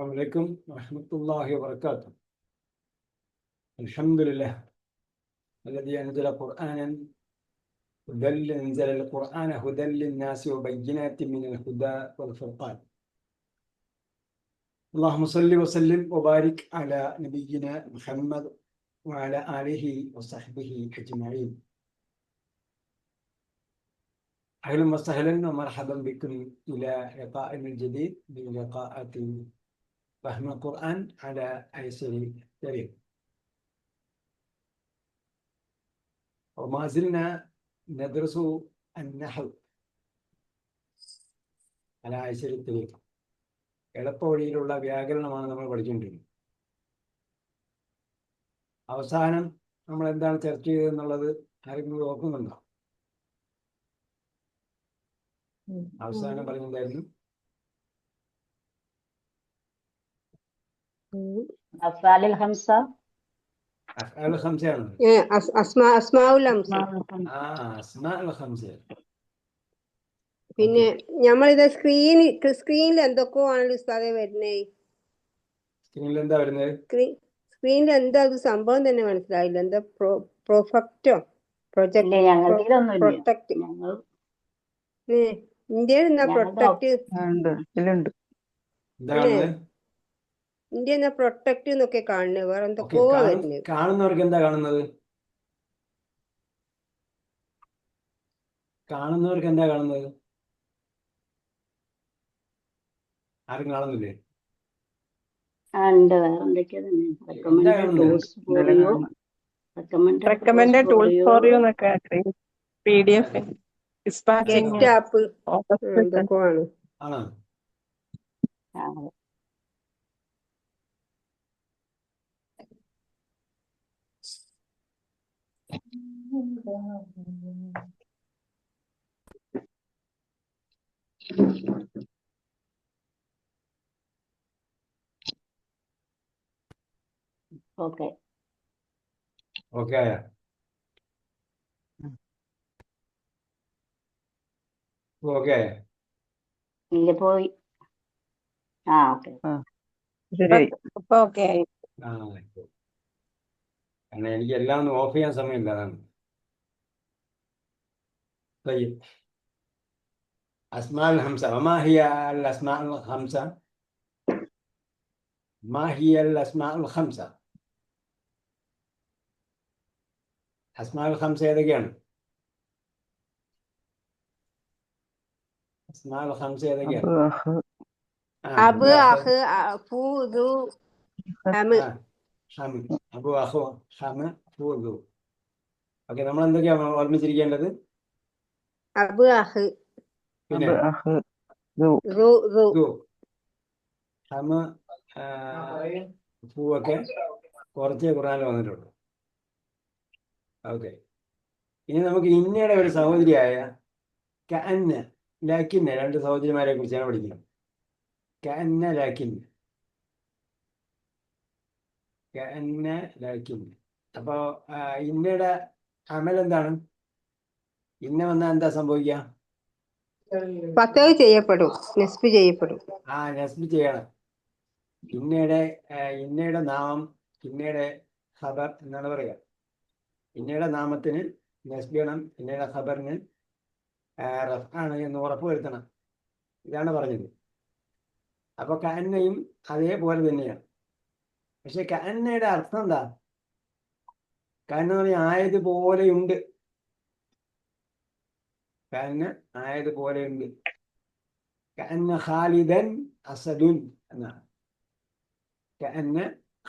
السلام عليكم ورحمة الله وبركاته. الحمد لله الذي أنزل قرآنا هدى أنزل القرآن هدى للناس وبينات من الهدى والفرقان. اللهم صل وسلم وبارك على نبينا محمد وعلى آله وصحبه أجمعين. أهلا وسهلا ومرحبا بكم إلى لقاء جديد من لقاءات فهم القرآن على أيسر الطريق وما زلنا ندرس النحو على أيسر الطريق എളുപ്പ വഴിയിലുള്ള വ്യാകരണമാണ് നമ്മൾ പഠിച്ചുകൊണ്ടിരുന്നത് അവസാനം നമ്മൾ എന്താണ് ചർച്ച ചെയ്തതെന്നുള്ളത് ആരെങ്കിലും ഓർക്കുന്നുണ്ടോ അവസാനം പറഞ്ഞിട്ടുണ്ടായിരുന്നു أفعال الخمسة അഫ്ആൽ ഖംസയാണ് ഏ, അസ്- അസ്മാ അസ്മാഉൽ ഹംസ ആ അസ്മാ അൽ ഖംസയാണ് പിന്നെ നമ്മളിത് സ്ക്രീൻ സ്ക്രീനിൽ എന്തൊക്കെയോ ആണല്ലോ ഉസ്താദെ വരുന്നേ സ്ക്രീനിൽ എന്താ വരുന്നത് സ്ക്രീൻ സ്ക്രീനിൽ എന്താ അത് സംഭവം തന്നെ മനസ്സിലായില്ല എന്താ പ്രോ പ്രൊഫക്റ്റോ പ്രൊജക്ട് ഇല്ല ഞങ്ങൾക്ക് ഇതൊന്നുമില്ല പ്രൊട്ടക്ട് ഞങ്ങൾ ഇന്ത്യയിൽ എന്നാ ഞങ്ങളുടെ പ്രൊട്ടക്ട് ഇന്ത്യ എന്നാ പ്രൊട്ടക്ട് എന്നൊക്കെ കാണുന്നത് വേറെ എന്തൊക്കെയോ വരുന്നത് കാണുന്നവർക്ക് എന്താ കാണുന്നത്? കാണുന്നവർക്ക് എന്താ കാണുന്നത്? ആരും കാണുന്നില്ലേ? Recommend for you recommend recommend tools for you എന്നൊക്കെ P D F dispatching get app എന്തൊക്കെയോ ആണ്. ആണോ ഓക്കെ ഓക്കെ ആയ ഓക്കെ ആയ ഇല്ല പോയി ആ ഓക്കെ ശരി ഇപ്പൊ ഓക്കെ ആയി ആ ആയിക്കോട്ടെ. കാരണം എനിക്ക് എല്ലാം طيب أسماء الخمسة وما هي الأسماء الخمسة؟ ما هي الأسماء الخمسة؟ أسماء الخمسة ഏതൊക്കെയാണ് أسماء الخمسة ഏതൊക്കെയാണ് അബ്, അഹ്, ആ, അബ് അബ്, അഹ് അ- ഫു ദു ഹമ് ആ, ഹം അബു അഹു ഹമ ഫൂദു ഓക്കെ നമ്മൾ എന്തൊക്കെയാണ് ഓർമ്മിച്ചിരിക്കേണ്ടത് അബ് അഹ് പിന്നെ? അബ്, അഹ്, ദു, റു റു ഹമ ആ, പൂവൊക്കെ കുറച്ചേ ഖുറാനിൽ വന്നിട്ടുള്ളൂ. ഓക്കെ. ഇനി നമുക്ക് ഇന്നയുടെ ഒരു സഹോദരിയായ കന്ന ലാക്കിന്ന രണ്ട് സഹോദരിമാരെ കുറിച്ചാണ് പഠിക്കുന്നത് കന്ന ലാക്കിന്ന. കന്ന ലാക്കിന്ന. അപ്പോ ആ, ഇന്നയുടെ അമൽ എന്താണ് ഇന്ന വന്നാൽ എന്താ സംഭവിക്കുക ചെയ്യപ്പെടും നെസ്ബ് ചെയ്യപ്പെടും. ആ നസ്ബ് ചെയ്യണം. ഇന്നയുടെ ഇന്നയുടെ നാമം ഇന്നയുടെ ഖബർ എന്നാണ് പറയുക. ഇന്നയുടെ നാമത്തിന് നസ്ബ് ചെയ്യണം ഇന്നയുടെ ഖബറിന് റഫാണ് എന്ന് ഉറപ്പ് വരുത്തണം ഇതാണ് പറഞ്ഞത്. അപ്പൊ കഅന്നയും അതേപോലെ തന്നെയാണ്. പക്ഷെ കന്നയുടെ അർത്ഥം എന്താ? പറഞ്ഞാൽ ആയതുപോലെയുണ്ട് കഅന്ന ആയതുപോലെയുണ്ട് കഅന്ന ഖാലിദൻ അസദുൻ എന്നാണ് കഅന്ന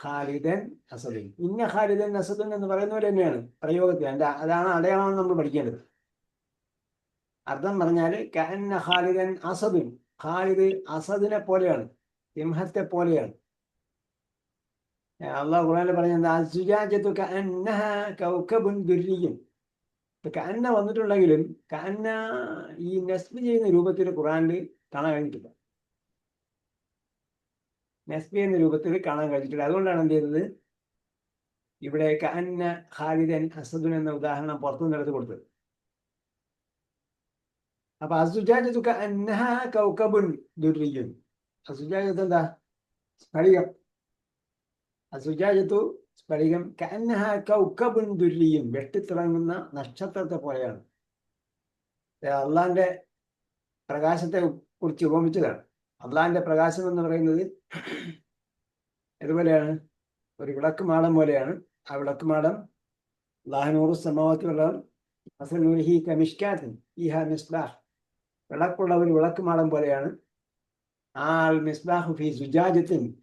ഖാലിദൻ അസദുൻ ഇന്ന ഖാലിദൻ അസദുൻ എന്ന് പറയുന്ന പോലെ തന്നെയാണ്. പ്രയോഗത്തിൽ അതിന്റെ അതാണ് അടയാളം നമ്മൾ പഠിക്കേണ്ടത്. അർത്ഥം പറഞ്ഞാൽ കഅന്ന ഖാലിദൻ അസദുൻ. ഖാലിദ് അസദിനെ പോലെയാണ്. സിംഹത്തെ പോലെയാണ്. അള്ളാഹു ഖുർആനിൽ പറഞ്ഞത് കഅന്ന വന്നിട്ടുണ്ടെങ്കിലും കന്ന ഈ നസ്ബ് ചെയ്യുന്ന രൂപത്തിൽ ഖുറാനിൽ കാണാൻ കഴിഞ്ഞിട്ടില്ല. നസ്ബ് ചെയ്യുന്ന രൂപത്തിൽ കാണാൻ കഴിഞ്ഞിട്ടില്ല. അതുകൊണ്ടാണ് എന്ത് ചെയ്തത് ഇവിടെ കന്ന ഖാലിദൻ അസദുൻ എന്ന ഉദാഹരണം പുറത്തുനിന്ന് എടുത്ത് കൊടുത്തത്. അപ്പൊ അസുജാജത്തു കഅന്നഹ കൗകബുൻ ദുർരിയും അസുജാജത്ത് എന്താ സ്ഫടികം അസുജാജത്തു സ്ഫടികം കന്നഹ കൗക്കബുൻ ദുരിയും വെട്ടിത്തിളങ്ങുന്ന നക്ഷത്രത്തെ പോലെയാണ്. അള്ളാന്റെ പ്രകാശത്തെ കുറിച്ച് ഉപമിച്ചതാണ്. അള്ളാന്റെ പ്രകാശം എന്ന് പറയുന്നത് ഇതുപോലെയാണ് ഒരു വിളക്ക് മാടം പോലെയാണ്. ആ വിളക്ക് മാടം അള്ളാഹനൂറ് കമിഷ്കാത്തിൻ ഈഹ മിസ്ബാഹ്. വിളക്കുള്ള ഒരു വിളക്ക് മാടം പോലെയാണ്. ആ മിസ്ബാഹു ഫി സുജാജത്തിൻ.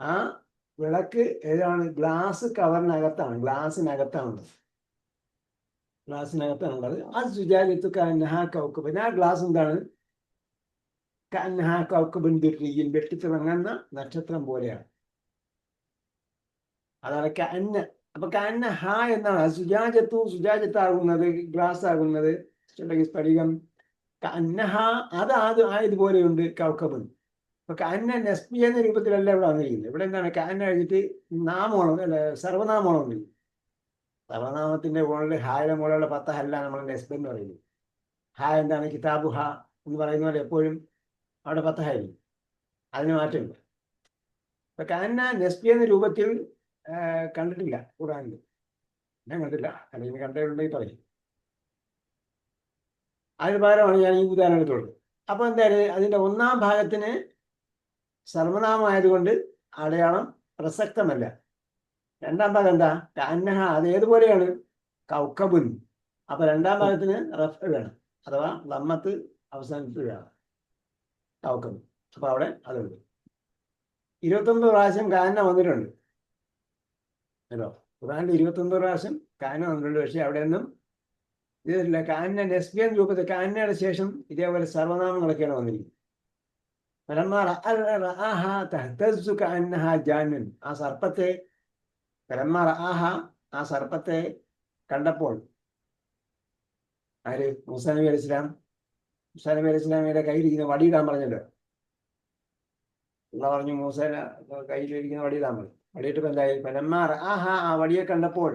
ആ വിളക്ക് ഏതാണ്? ഗ്ലാസ് കവറിനകത്താണ് ഗ്ലാസ്സിനകത്താണുള്ളത് ഗ്ലാസ്സിനകത്താണുള്ളത് ആ സുജാലിത്തു കന്നഹ കൗക്കബ് പിന്നെ ആ ഗ്ലാസ് എന്താണ്? കന്നഹ കൗക്കബിൻ വെട്ടി വെട്ടിത്തിളങ്ങുന്ന നക്ഷത്രം പോലെയാണ്. അതാണ് കന്ന അപ്പൊ കന്ന ഹ എന്നാണ്. സുജാജത്തു സുജാജത്താകുന്നത് ഗ്ലാസ് ആകുന്നത്. സ്ഫടികം. കന്നഹ അത് ആദ്യം ആയതുപോലെയുണ്ട് കൗക്കബ് അപ്പൊ കന്ന നസ്ബി എന്ന രൂപത്തിലല്ല ഇവിടെ വന്നിരിക്കുന്നത്. ഇവിടെ എന്താണ്? കാനന കഴിഞ്ഞിട്ട് നാമമാണ് അല്ല സർവനാമമാണ് വന്നിരിക്കുന്നത് സർവനാമത്തിന്റെ മുകളിൽ ഹായുടെ മുകളിലുള്ള പത്തഹല്ല നമ്മൾ നസ്ബ് എന്ന് പറയുന്നത് ഹാ എന്താണ്? കിതാബു ഹ എന്ന് പറയുന്ന പോലെ എപ്പോഴും അവിടെ പത്തഹായിരിക്കും അതിന് മാറ്റമില്ല. അപ്പൊ കന്ന നസ്ബി എന്ന രൂപത്തിൽ കണ്ടിട്ടില്ല ഖുറാനിൽ ഞാൻ കണ്ടില്ല അല്ലെങ്കിൽ കണ്ടിട്ടുണ്ടെങ്കിൽ പറയും. അതിന് പകരമാണ് ഞാൻ ഈ ഉദാഹരണം എടുത്തുള്ളത് അപ്പൊ എന്തായാലും അതിന്റെ ഒന്നാം ഭാഗത്തിന് സർവനാമമായതുകൊണ്ട് അടയാളം പ്രസക്തമല്ല. രണ്ടാം ഭാഗം എന്താ? കാന്നഹ അത് ഏതുപോലെയാണ്? കൗക്കബുൻ. അപ്പൊ രണ്ടാം ഭാഗത്തിന് റഫ് വേണം. അഥവാ ലമ്മത്ത് അവസാനിപ്പിക്കുകയാണ്. കൗക്കബ് അപ്പൊ അവിടെ അതുണ്ട് ഇരുപത്തൊമ്പത് പ്രാവശ്യം കാന വന്നിട്ടുണ്ട്. അല്ലോ ഖുറാനിൽ ഇരുപത്തൊമ്പത് പ്രാവശ്യം കാന വന്നിട്ടുണ്ട്. പക്ഷെ അവിടെ ഒന്നും ഇതില്ല കാന നെസ്ബിയൻ രൂപത്തിൽ കാനയുടെ ശേഷം ഇതേപോലെ സർവനാമങ്ങളൊക്കെയാണ് വന്നിരിക്കുന്നത്. فلما رأى رآها تهتز كأنها جان ആ സർപ്പത്തെ فلما رآها ആ സർപ്പത്തെ കണ്ടപ്പോൾ ആര് മൂസ നബി അലൈഹി ഇസ്ലാം മൂസ നബി അലൈഹി ഇസ്ലാമിയുടെ കയ്യിലിരിക്കുന്ന വടിയിടാൻ പറഞ്ഞല്ലോ അള്ള പറഞ്ഞു മൂസ കയ്യിലിരിക്കുന്ന വടിയിടാൻ പറഞ്ഞു വടിയിട്ടപ്പോ എന്തായി ഫലമ്മ റആഹ ആ വടിയെ കണ്ടപ്പോൾ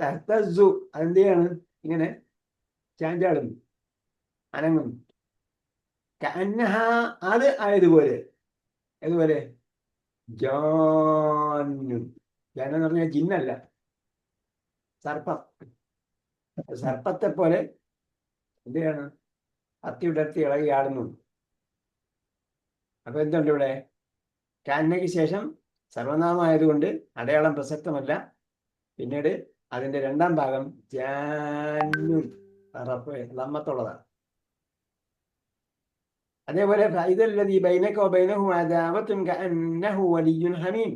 തഹ്തസ്സു അതെന്ത് ചെയ്യാണ് ഇങ്ങനെ ചാഞ്ചാടുന്നു അനങ്ങുന്നു കഅന്നഹ അത് ആയതുപോലെ. ഏതുപോലെ? ജാന്നു ജാന എന്ന് പറഞ്ഞാൽ ജിന്നല്ല. സർപ്പം. സർപ്പത്തെ പോലെ എന്ത് ചെയ്യാണ് ഇളകി ആടുന്നു അപ്പൊ എന്തുണ്ട് ഇവിടെ? കാന്നയ്ക്ക് ശേഷം സർവനാമമായതുകൊണ്ട് അടയാളം പ്രസക്തമല്ല. പിന്നീട് അതിന്റെ രണ്ടാം ഭാഗം ജാനും. ലമ്മത്തുള്ളതാണ് അതേപോലെ ഇതല്ലതി ബൈനക്കോ ബൈനഹു അദാവത്തുൻ കഅന്നഹു വലിയുൻ ഹമീം.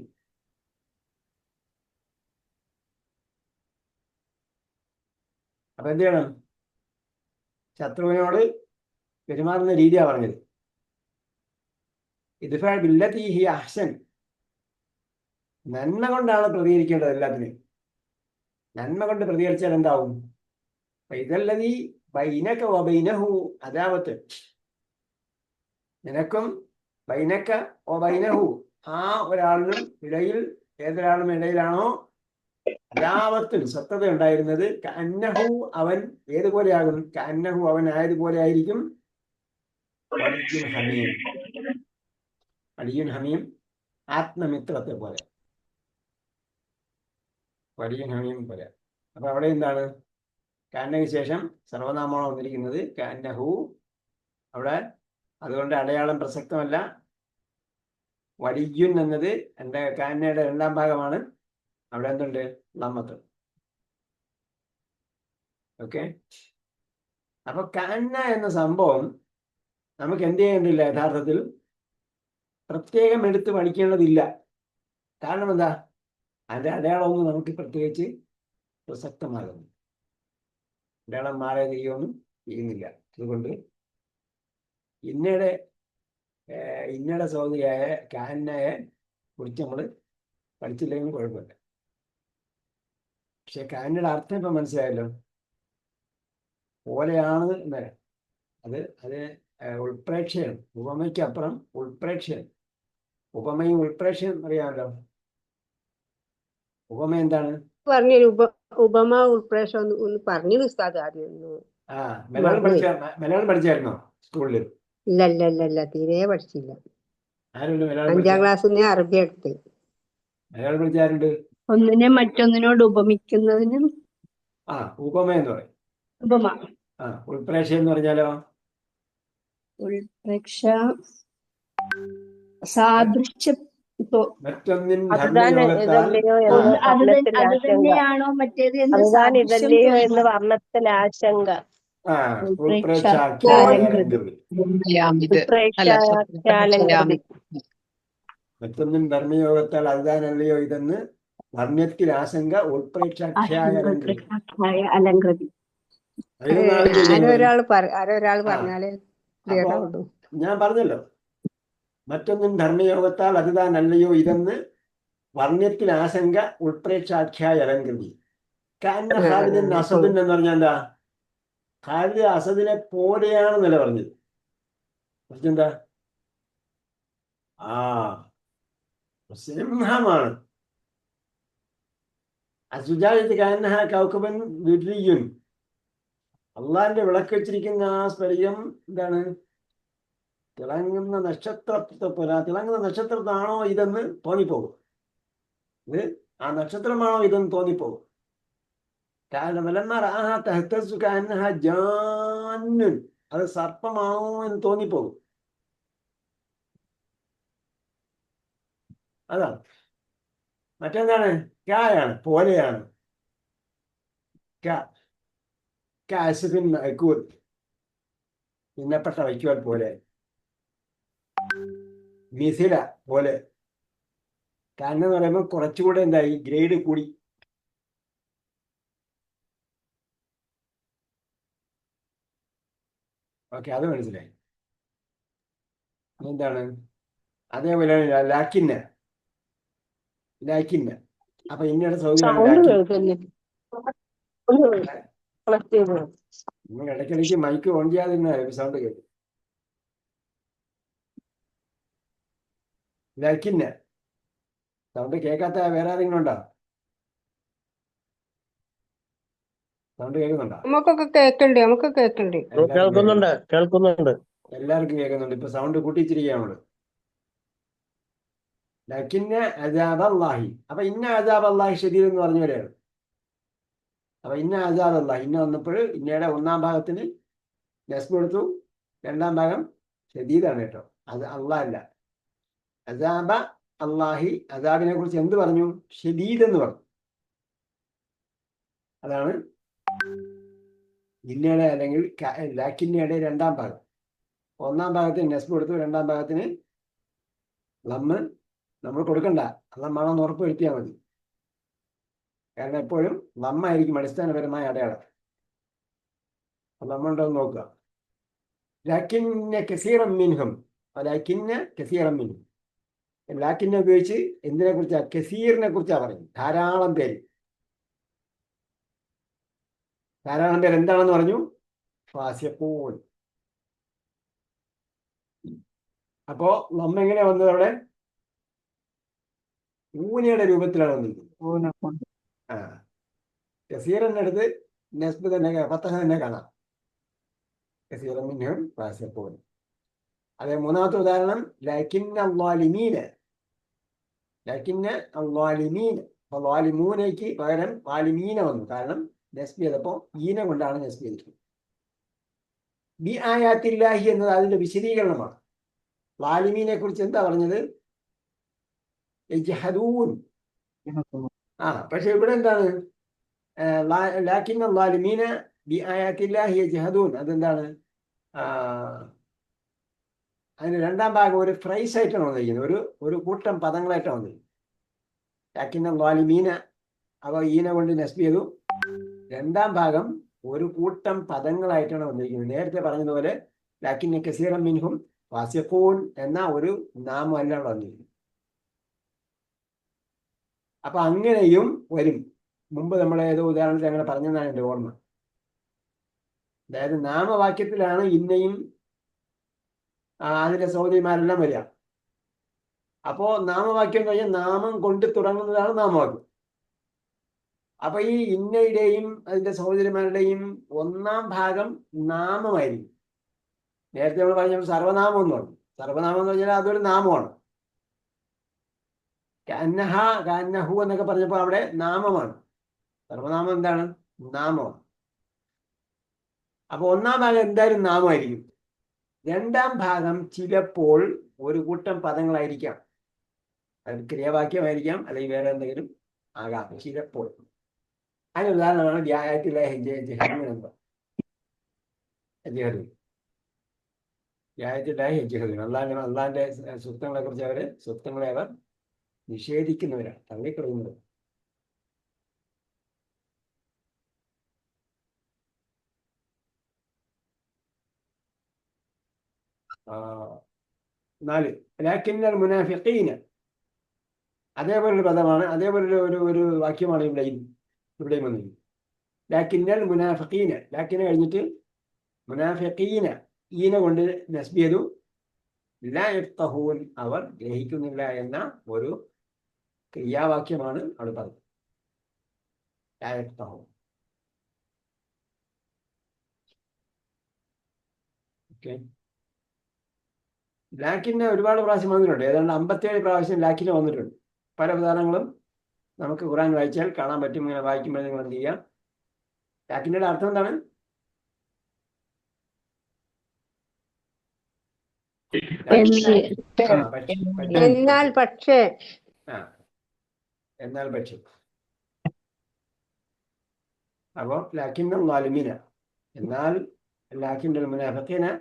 അപ്പൊ എന്ത് ചെയ്യണം? ശത്രുവിനോട് പെരുമാറുന്ന രീതിയാ പറഞ്ഞത്. ഇദ്ഫാ ബില്ലത്തി അഹ്സൻ. നന്മ കൊണ്ടാണ് പ്രതികരിക്കേണ്ടത് എല്ലാത്തിനും നന്മ കൊണ്ട് പ്രതികരിച്ചാൽ എന്താവും? ഇതല്ലതി ബൈനക വബൈനഹു അദാവത്ത്. നിനക്കും ബൈനക്ക ഓ ബൈനഹു. ആ ഒരാളിനും ഇടയിൽ ഏതൊരാളും ഇടയിലാണോ? അദാവത്തും സത്തത ഉണ്ടായിരുന്നത് കന്നഹു അവൻ ഏതുപോലെയാകും? കന്നഹു അവൻ ആയതുപോലെ ആയിരിക്കും വലിയുൻ ഹമീം. വലിയുൻ ഹമീം ആത്മമിത്രത്തെ പോലെ. വലിയ ഹമീം പോലെ. അപ്പൊ അവിടെ എന്താണ്? കാന്നയ്ക്ക് ശേഷം സർവനാമമാണ് വന്നിരിക്കുന്നത് കാന്നഹു. അവിടെ അതുകൊണ്ട് അടയാളം പ്രസക്തമല്ല. വലിയുൻ എന്നത് എന്റെ കാനയുടെ രണ്ടാം ഭാഗമാണ്. അവിടെ എന്തുണ്ട്? ലമ്മത്ത് ഓക്കെ. അപ്പൊ കാന എന്ന സംഭവം നമുക്ക് എന്ത് ചെയ്യേണ്ടില്ല യഥാർത്ഥത്തിൽ? പ്രത്യേകം എടുത്ത് പഠിക്കേണ്ടതില്ല. കാരണം എന്താ? അതിന്റെ അടയാളമൊന്നും നമുക്ക് പ്രത്യേകിച്ച് പ്രസക്തമാകുന്നു അടയാളം മാറി ചെയ്യുമെന്നും ചെയ്യുന്നില്ല അതുകൊണ്ട് ഇന്നയുടെ ഇന്നയുടെ സഹോദരിയായ കാഹന്നയെ കുറിച്ച് നമ്മൾ പഠിച്ചില്ലെങ്കിലും കുഴപ്പമില്ല. പക്ഷെ കാഹന്നയുടെ അർത്ഥം ഇപ്പം മനസ്സിലായല്ലോ. പോലെയാണ് എന്ന്. അത് അത് ഉൾപ്രേക്ഷയാണ് ഉപമയ്ക്കപ്പുറം ഉൾപ്രേക്ഷയാണ് ഉപമയും ഉൾപ്രേക്ഷയും അറിയാമല്ലോ. ഉപമ എന്താണ്? പറഞ്ഞു ഉപ ഉപമ ഉൾപ്രേക്ഷ ഒന്ന് പറഞ്ഞു ഉസ്താദ് ആദ്യം ആ മലയാളം പഠിച്ച മലയാളം പഠിച്ചായിരുന്നോ സ്കൂളിൽ ഇല്ല ഇല്ല ഇല്ല ഇല്ല തീരെ പഠിച്ചില്ല അഞ്ചാം ക്ലാസ് അറബി എടുത്ത്. ഒന്നിനെ മറ്റൊന്നിനോട് ഉപമിക്കുന്നതിനും ആ ഉപമ എന്ന് പറയും. ഉപമ. ആ ഉൾപ്രേക്ഷ എന്ന് പറഞ്ഞാലോ? ഉൾപ്രേക്ഷ സാദൃശ്യ അത് തന്നെയാണോ മറ്റേത് എന്ന് വർണത്തിൽ ആശങ്ക. മറ്റൊന്നും ധർമ്മയോഗത്താൽ അതുതാനല്ലയോ ഇതെന്ന് വർണത്തിൽ ആശങ്ക ഉൾപ്രേക്ഷാഖ്യായ അലങ്കൃതി. ഞാൻ പറഞ്ഞല്ലോ. മറ്റൊന്നും ധർമ്മയോഗത്താൽ അതുതാനല്ലയോ ഇതെന്ന് വർണത്തിൽ ആശങ്ക ഉൾപ്രേക്ഷാഖ്യായ അലങ്കൃതി. കാരണം ആ, അസദിൻ എന്ന് പറഞ്ഞാൽ എന്താ? ഖാലിദ് അസദിനെ പോലെയാണെന്നല്ല പറഞ്ഞത് എന്താ ആ സിംഹമാണ് അസുജായത്ത് കാനഹ അള്ളാന്റെ വിളക്ക് വെച്ചിരിക്കുന്ന ആ സ്പരികം എന്താണ്? തിളങ്ങുന്ന നക്ഷത്രത്തെ പോലെ തിളങ്ങുന്ന നക്ഷത്രത്താണോ ഇതെന്ന് തോന്നിപ്പോകും. ഇത് ആ നക്ഷത്രമാണോ ഇതെന്ന് തോന്നിപ്പോകും. കാരണം വലന്മാർ തഹത്തസു കാനഹ ജാന്നുൻ അത് സർപ്പമാണോ എന്ന് തോന്നിപ്പോകും. അതാ. മറ്റെന്താണ്? കായാണ് പോലെയാണ്. കാസിഫിൻ മഅ്കൂൽ തിന്നപ്പെട്ട വയ്ക്കുവാൽ പോലെ. മിഥില പോലെ. കാരണം എന്ന് പറയുമ്പോൾ കുറച്ചുകൂടെ എന്തായി? ഗ്രേഡ് കൂടി. ഓക്കെ അത് മനസ്സിലായി. എന്താണ് അതേപോലെ ലാക്കിന്ന. ലാക്കിന്ന. അപ്പൊ ഇന്നയുടെ സൗകര്യം നിങ്ങൾ ഇടയ്ക്കിടയ്ക്ക് മൈക്ക് ഓൺ ചെയ്യാതിരുന്ന സൗണ്ട് കേട്ടു ലാക്കിന് സൗണ്ട് കേൾക്കാത്ത വേറെ ആരെങ്കിലും ഉണ്ടോ? സൗണ്ട് കേൾക്കുന്നുണ്ടോ? നമുക്കൊക്കെ കേൾക്കണ്ട്? നമുക്ക് കേൾക്കണ്ട്? എല്ലാവർക്കും കേൾക്കുന്നുണ്ട് കേൾക്കുന്നുണ്ട്. എല്ലാവർക്കും കേൾക്കുന്നുണ്ട്. ഇപ്പൊ സൗണ്ട് കൂട്ടിച്ചിരിക്കുക നമ്മൾ ലക്കിന്ന അജാബ് അള്ളാഹി അപ്പൊ ഇന്ന അജാബ് അള്ളാഹി ശരീരം എന്ന് പറഞ്ഞു വരെയാണ്. അപ്പൊ ഇന്ന അജാബ് അള്ളാഹി ഇന്ന വന്നപ്പോൾ ഇന്നയുടെ ഒന്നാം ഭാഗത്തിന് നസ്മ എടുത്തു രണ്ടാം ഭാഗം ഷദീദാണ് കേട്ടോ. അത് അള്ളാഹ് അല്ല അജാബ അള്ളാഹി അജാബിനെ കുറിച്ച് എന്ത് പറഞ്ഞു? ഷദീദ് എന്ന് പറഞ്ഞു. അതാണ് ഇന്നയുടെ അല്ലെങ്കിൽ ലാക്കിന്നയുടെ രണ്ടാം ഭാഗം. ഒന്നാം ഭാഗത്തിന് നെസ്ബ് കൊടുത്തു രണ്ടാം ഭാഗത്തിന് ലമ്മ് നമ്മൾ കൊടുക്കണ്ട. ലമ്മാണെന്ന് ഉറപ്പ് വരുത്തിയാൽ മതി. കാരണം എപ്പോഴും ലമ്മായിരിക്കും അടിസ്ഥാനപരമായ അടയാളം. എന്ന് നോക്കുക. ലാക്കിന്ന കസീറം മിൻഹും ലാക്കിന്ന കസീറം മിൻഹും. ലാക്കിന്നെ ഉപയോഗിച്ച് എന്തിനെ കുറിച്ചാണ് കസീറിനെ കുറിച്ചാണ് പറയുന്നത്. ധാരാളം പേര്. ധാരാളം പേര് എന്താണെന്ന് പറഞ്ഞു? ഫാസ്യപ്പോൾ അപ്പോ നമ്മ എങ്ങനെ വന്നത് അവിടെ? ഊനയുടെ രൂപത്തിലാണ് വന്നിരിക്കുന്നത്. ആ. കസീറിന്റെ അടുത്ത് നെസ്ബ് തന്നെ ഫത്തഹ തന്നെ കാണാം. കസീറമിനും ഫാസിയപ്പോൾ അതെ മൂന്നാമത്തെ ഉദാഹരണം ലക്കിന്ന അള്ളാലിമീന് ലക്കിന്ന അള്ളാലിമീൻ അപ്പൊ വാലിമൂനയ്ക്ക് പകരം വാലിമീന വന്നു. കാരണം നെസ്ബ് ചെയ്തപ്പോൾ ഈനെ കൊണ്ടാണ് നെസ്ബ് ചെയ്തിട്ടുള്ളത്. ബി ആയാത്തില്ലാഹി എന്നത് അതിന്റെ വിശദീകരണമാണ്. വാലിമീനെ കുറിച്ച് എന്താ പറഞ്ഞത്. ആ പക്ഷെ ഇവിടെ എന്താണ്? ലാക്കിന്ന വാലിമീന ബി ആയാത്തില്ലാഹി ജഹദൂൻ അതെന്താണ്? അതിന് രണ്ടാം ഭാഗം ഒരു ഫ്രൈസ് ആയിട്ടാണ് വന്നിരിക്കുന്നത്. ഒരു ഒരു കൂട്ടം പദങ്ങളായിട്ടാണ് വന്നിരിക്കുന്നത്. ലാക്കിന്ന വാലിമീന അവ ഈന കൊണ്ട് നെസ്ബ് ചെയ്തു. രണ്ടാം ഭാഗം ഒരു കൂട്ടം പദങ്ങളായിട്ടാണ് വന്നിരിക്കുന്നത്. നേരത്തെ പറഞ്ഞതുപോലെ ലാക്കിൻ കസീറം മിൻഹും ഫാസിഖൂൻ എന്ന ഒരു നാമമല്ല വന്നിരിക്കുന്നത് അപ്പൊ അങ്ങനെയും വരും. മുമ്പ് നമ്മൾ ഏതോ ഉദാഹരണത്തിൽ അങ്ങനെ പറഞ്ഞതാണ് എന്റെ ഓർമ്മ. അതായത് നാമവാക്യത്തിലാണ് ഇന്നയും അതിന്റെ സഹോദരിമാരെല്ലാം വരിക. അപ്പോ നാമവാക്യം പറഞ്ഞാൽ നാമം കൊണ്ട് തുടങ്ങുന്നതാണ് നാമവാക്യം. അപ്പൊ ഈ ഇന്നയുടെയും അതിന്റെ സഹോദരിമാരുടെയും ഒന്നാം ഭാഗം നാമമായിരിക്കും. നേരത്തെ നമ്മൾ പറഞ്ഞ സർവനാമം എന്ന് പറഞ്ഞു. സർവനാമം എന്ന് പറഞ്ഞാൽ അതൊരു നാമമാണ്. കന്നഹ കന്നഹു എന്നൊക്കെ പറഞ്ഞപ്പോൾ അവിടെ നാമമാണ്. സർവനാമം എന്താണ്? നാമമാണ്. അപ്പൊ ഒന്നാം ഭാഗം എന്തായാലും നാമമായിരിക്കും. രണ്ടാം ഭാഗം ചിലപ്പോൾ ഒരു കൂട്ടം പദങ്ങളായിരിക്കാം. അത് ക്രിയാവാക്യമായിരിക്കാം അല്ലെങ്കിൽ വേറെ എന്തെങ്കിലും ആകാം. ചിലപ്പോൾ. അതിന് ഉദാഹരണമാണ് വ്യായത്തിലെ ജഹദ് വ്യായത്തിലെ ജഹദ് അള്ളാഹിന്റെ അള്ളാഹിന്റെ സ്വപ്നങ്ങളെ കുറിച്ച് അവർ സ്വപ്നങ്ങളെ അവർ നിഷേധിക്കുന്നവരാണ് തള്ളിക്കളയുന്നത്. നാല്. ലാക്കിന്നൽ മുനാഫിഖീന. അതേപോലൊരു പദമാണ് അതേപോലൊരു ഒരു ഒരു വാക്യമാണ് ഇവിടെ ഇവിടെ വന്നിരിക്കുന്നത് ലാക്കിന്നൽ മുനാഫക്കീന ലാക്കിനെ കഴിഞ്ഞിട്ട് മുനാഫക്കീന ഈന കൊണ്ട് നസ്ബി ചെയ്തു. അവർ ഗ്രഹിക്കുന്നില്ല എന്ന ഒരു ക്രിയാവാക്യമാണ് അവിടെ പറഞ്ഞത്. ലാ യഫ്ഖഹൂൻ ഓക്കെ. ലാക്കിന് ഒരുപാട് പ്രാവശ്യം വന്നിട്ടുണ്ട്. ഏതാണ്ട് അമ്പത്തേഴ് പ്രാവശ്യം ലാക്കിന് വന്നിട്ടുണ്ട്. പല ഉദാഹരണങ്ങളും നമുക്ക് ഖുറാൻ വായിച്ചാൽ കാണാൻ പറ്റും ഇങ്ങനെ വായിക്കുമ്പോൾ നിങ്ങൾ എന്ത് ചെയ്യാം? ലാക്കിന്റെ അർത്ഥം എന്താണ്. എന്നാൽ പക്ഷേ എന്നാൽ പക്ഷേ. അപ്പോ ലാഖിന്റെ ലാലിമിന. എന്നാൽ ലാക്കിന്റെ മുനാഫിഖിന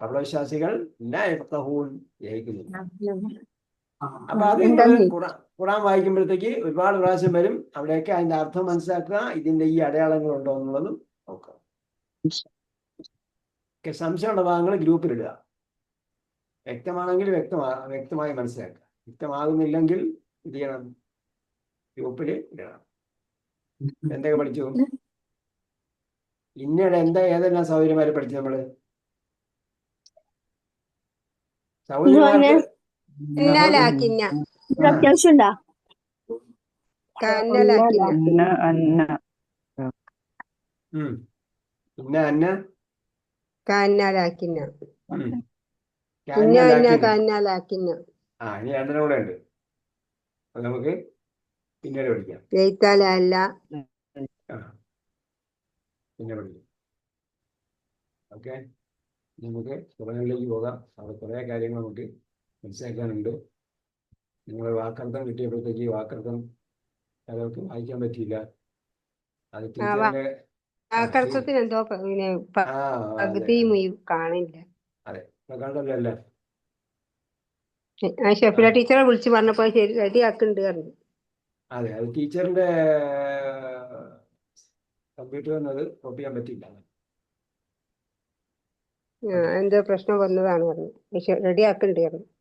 കപടവിശ്വാസികൾ ലാ ജയിക്കുന്നു അപ്പൊ അത് ഖുറാൻ വായിക്കുമ്പോഴത്തേക്ക് ഒരുപാട് പ്രാവശ്യം വരും. അവിടെയൊക്കെ അതിന്റെ അർത്ഥം മനസ്സിലാക്കുക ഇതിന്റെ ഈ അടയാളങ്ങൾ ഉണ്ടോ എന്നുള്ളതും നോക്കുക. സംശയമുള്ള ഭാഗങ്ങൾ ഗ്രൂപ്പിലിടുക വ്യക്തമാണെങ്കിൽ വ്യക്തമാ വ്യക്തമായി മനസ്സിലാക്കുക. വ്യക്തമാകുന്നില്ലെങ്കിൽ ഇത് ചെയ്യണം? ഗ്രൂപ്പിൽ ഇടണം. എന്തൊക്കെ പഠിച്ചു? ഇന്നയുടെ എന്താ ഏതെല്ലാം സൗകര്യമാര് പഠിച്ചു നമ്മൾ? സൗകര്യമാർക്ക് കന്നലാക്കിന്ന. അന്ന ആ ഇനി രണ്ടെണ്ണം കൂടെ ഉണ്ട്. നമുക്ക് പിന്നീട് പഠിക്കാം. ജയിത്താലല്ല. പിന്നെ പഠിക്കാം. ഓക്കെ. നമുക്ക് കുറങ്ങളിലേക്ക് പോകാം. അവിടെ കുറേ കാര്യങ്ങൾ നമുക്ക് മനസ്സിലാക്കാനുണ്ട്. നിങ്ങൾ വാക്കർത്ഥം കിട്ടിയപ്പോഴത്തേക്ക് വാക്കർത്ഥം പലർക്കും വായിക്കാൻ പറ്റിയില്ല. അത് ടീച്ചറിന്റെ എന്തോ പകുതി കാണില്ല. അതെ കണ്ടല്ലോ അല്ലേ? ആ ഷെഫില ടീച്ചറെ വിളിച്ച് പറഞ്ഞപ്പോ ശരി റെഡി ആക്കുന്നുണ്ട് പറഞ്ഞു. അതെ അത് ടീച്ചറിന്റെ കമ്പ്യൂട്ടർ എന്നത് കോപ്പി ചെയ്യാൻ പറ്റില്ല ആ, എന്തോ പ്രശ്നം വന്നതാണ് പറഞ്ഞു. റെഡി ആക്കണ്ടായിരുന്നു പറഞ്ഞു.